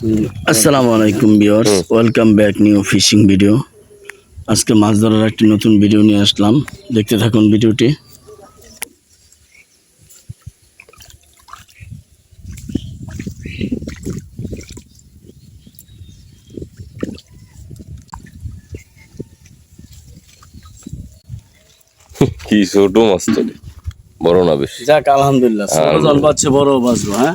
আসসালামু আলাইকুম বিয়ার্স welcome back new fishing video. আজকে মাছ ধরার একটি নতুন ভিডিও নিয়ে আসলাম। দেখতে থাকুন ভিডিওটি। কি ছোট মাছ তো বড় না বেশি। যাক আলহামদুলিল্লাহ ছোট জল পাচ্ছে বড় বাঁচবো হ্যাঁ।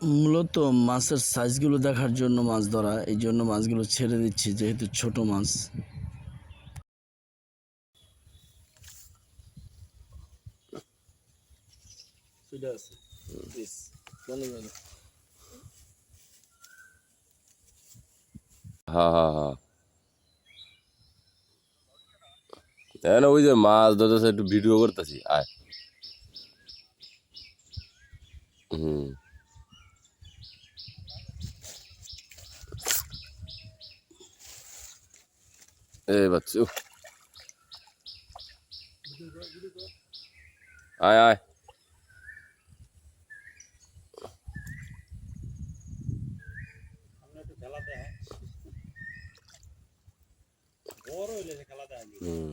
মূলত মাছের সাইজগুলো দেখার জন্য মাছ ধরা এই জন্য মাছগুলো ছেড়ে দিচ্ছি যেহেতু ছোট মাছ। হ্যাঁ হ্যাঁ হ্যাঁ ওই যে মাছ ধরতেছে একটু ভিডিও করতেছি আয়। হুম। এই বাচ্চু আয় আয় হুম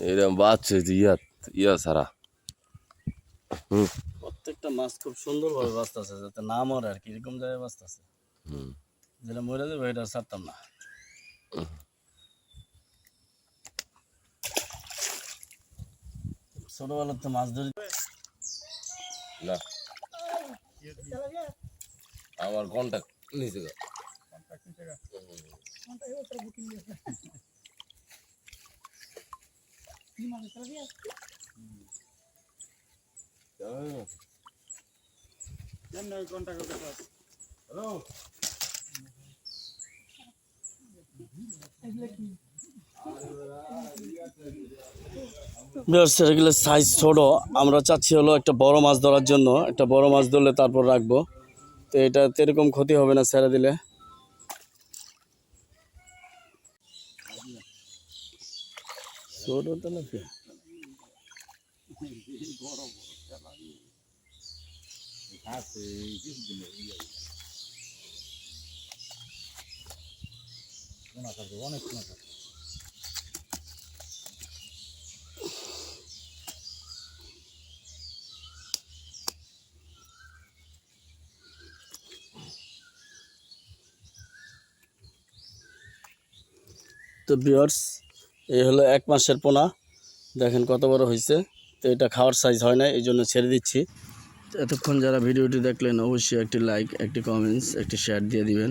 এরকম বাচ্চা হয়েছে ইয়া ইয়া সারা হুম প্রত্যেকটা মাছ খুব সুন্দরভাবে বাঁচতেছে যাতে না মরে আর কি এরকম জায়গায় বাঁচতেছে। যেটা মরে যাবে এটা ছাড়তাম না। ছোটবেলার তো মাছ ধরি না। আমার কন্টাক্ট নিচে গো। সাইজ ছোট। আমরা চাচ্ছি হলো একটা বড় মাছ ধরার জন্য। একটা বড় মাছ ধরলে তারপর রাখব। তো এটা এরকম ক্ষতি হবে না ছেড়ে দিলে। ছোট তো বিয়ার্স এই হলো এক মাসের পোনা। দেখেন কত বড় হয়েছে তো এটা খাওয়ার সাইজ হয় না এই জন্য ছেড়ে দিচ্ছি। এতক্ষণ যারা ভিডিওটি দেখলেন অবশ্যই একটি লাইক একটি কমেন্টস একটি শেয়ার দিয়ে দিবেন।